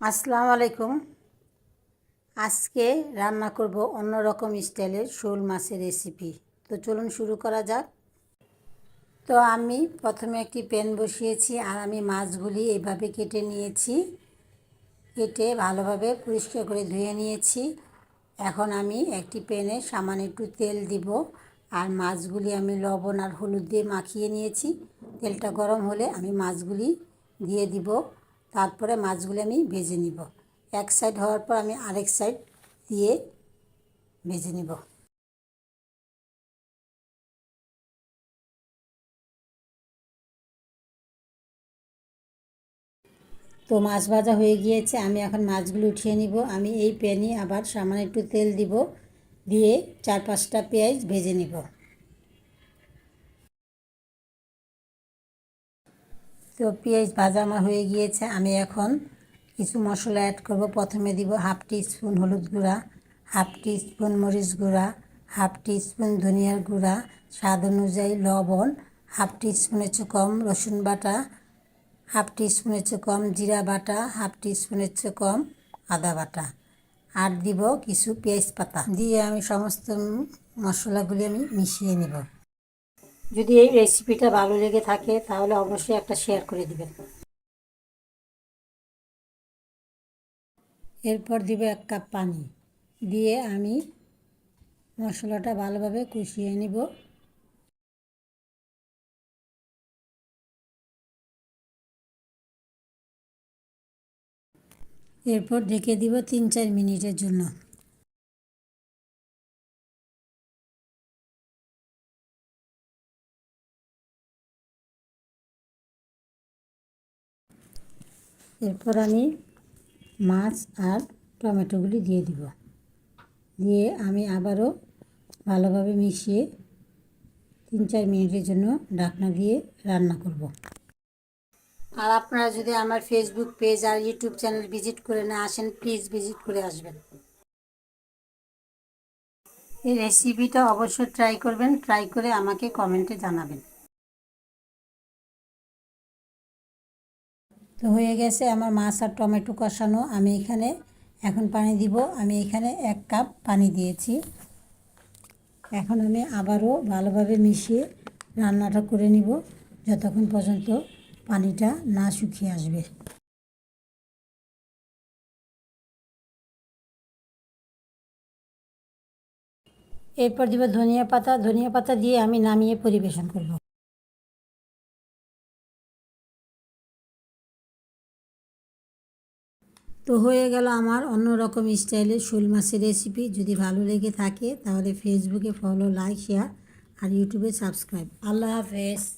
আসসালামু আলাইকুম। আজকে রান্না করব অন্যরকম স্টাইলের শোল মাছের রেসিপি। তো চলুন শুরু করা যাক। তো আমি প্রথমে একটি প্যান বসিয়েছি আর আমি মাছগুলি এইভাবে কেটে নিয়েছি। কেটে ভালোভাবে পরিষ্কার করে ধুয়ে নিয়েছি। এখন আমি একটি প্যানে সামান্য একটু তেল দিব আর মাছগুলি আমি লবণ আর হলুদ দিয়ে মাখিয়ে নিয়েছি। তেলটা গরম হলে আমি মাছগুলি দিয়ে দিব। তারপরে মাছগুলি আমি ভেজে নিব। এক সাইড হওয়ার পর আমি আরেক সাইড দিয়ে ভেজে নিব। তো মাছ ভাজা হয়ে গিয়েছে, আমি এখন মাছগুলো উঠিয়ে নিব। আমি এই প্যানে আবার সামান্য একটু তেল দিব, দিয়ে চার পাঁচটা পেঁয়াজ ভেজে নিব। তো পেঁয়াজ ভাজা আমার হয়ে গিয়েছে। আমি এখন কিছু মশলা অ্যাড করব। প্রথমে দিব হাফ টি স্পুন হলুদ গুঁড়া, হাফ টি স্পুন মরিচ গুঁড়া, হাফ টি স্পুন ধনিয়ার গুঁড়া, স্বাদ অনুযায়ী লবণ, হাফ টি স্পুনের চেয়ে কম রসুন বাটা, হাফ টি স্পুনের চেয়ে কম জিরা বাটা, হাফ টি স্পুনের চেয়ে কম আদা বাটা। আর দিব কিছু পেঁয়াজ পাতা। দিয়ে আমি সমস্ত মশলাগুলি আমি মিশিয়ে নেব। যদি এই রেসিপিটা ভালো লেগে থাকে, তাহলে অবশ্যই একটা শেয়ার করে দিবেন। এরপর দিব এক কাপ পানি। দিয়ে আমি মশলাটা ভালোভাবে কষিয়ে নিব। এরপর ঢেকে দিব তিন চার মিনিটের জন্য। এরপর আমি মাছ আর টমেটোগুলি দিয়ে দিব। দিয়ে আমি আবারও ভালোভাবে মিশিয়ে তিন চার মিনিটের জন্য ঢাকনা দিয়ে রান্না করব। আর আপনারা যদি আমার ফেসবুক পেজ আর ইউটিউব চ্যানেল ভিজিট করে না আসেন প্লিজ ভিজিট করে আসবেন। এই রেসিপিটা অবশ্যই ট্রাই করবেন ট্রাই করে আমাকে কমেন্টে জানাবেন। তো হয়ে গেছে আমার মাছ আর টমেটো কষানো। আমি এখানে এখন পানি দিব। আমি এখানে এক কাপ পানি দিয়েছি। এখন আমি আবারও ভালোভাবে মিশিয়ে রান্নাটা করে নিব, যতক্ষণ পর্যন্ত পানিটা না শুকিয়ে আসবে। এরপর দিব ধনিয়া পাতা। ধনিয়া পাতা দিয়ে আমি নামিয়ে পরিবেশন করব। তো হয়ে গেল আমার অন্য রকম স্টাইলের শোল মাছের রেসিপি যদি ভালো লেগে থাকে তাহলে ফেসবুকে ফলো লাইক শেয়ার আর ইউটিউবে সাবস্ক্রাইব আল্লাহ হাফেজ।